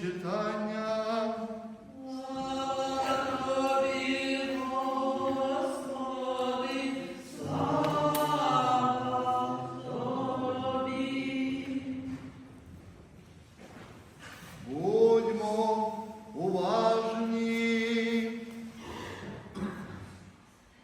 читання. Будьмо уважні.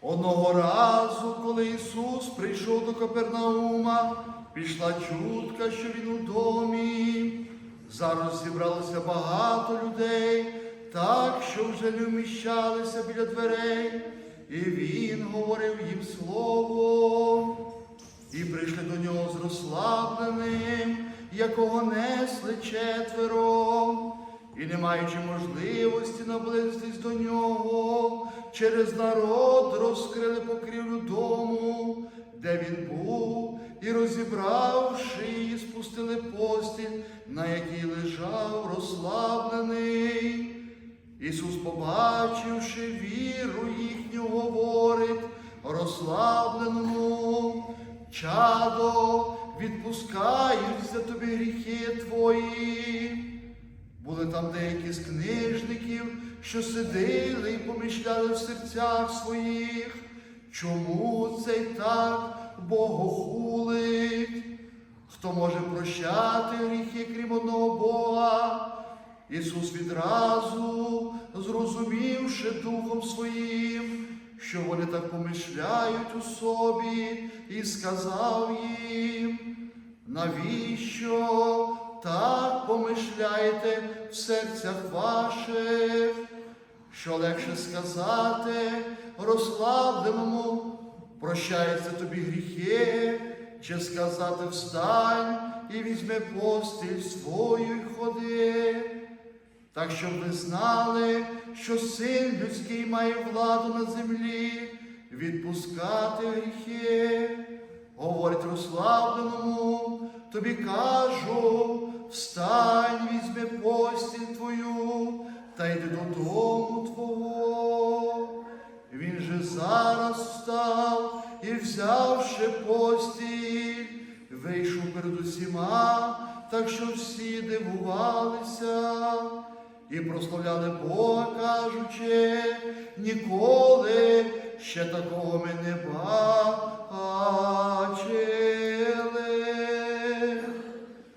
Одного разу, коли Ісус прийшов до Капернаума, пішла чутка, що Він у домі. Зараз зібралося багато людей, так, що вже не вміщалися біля дверей, і Він говорив їм слово. І прийшли до нього з розслабленим, якого несли четверо, і не маючи можливості наблизитись до нього, через народ розкрили покрівлю дому, де він був, і розібравши її, спустили постіль, на якій лежав розслаблений. Ісус, побачивши віру їхню, говорить розслабленому, чадо, відпускаються тобі гріхи твої. Були там деякі з книжників, що сидили і помишляли в серцях своїх, чому цей так богохулить? Хто може прощати гріхи, крім одного Бога? Ісус відразу, зрозумівши Духом Своїм, що вони так помишляють у собі, і сказав їм, навіщо так помишляєте в серцях ваших? Що легше сказати розслабленому, прощаються тобі гріхи, чи сказати встань і візьми постіль свою й ходи. Так щоб ви знали, що син людський має владу на землі відпускати гріхи. Говорить розслабленому, тобі кажу, встань, візьми постіль твою та йди додому твого. Він же зараз встав і, взявши постіль, вийшов перед усіма, так що всі дивувалися і прославляли Бога, кажучи, ніколи ще такого ми не бачили.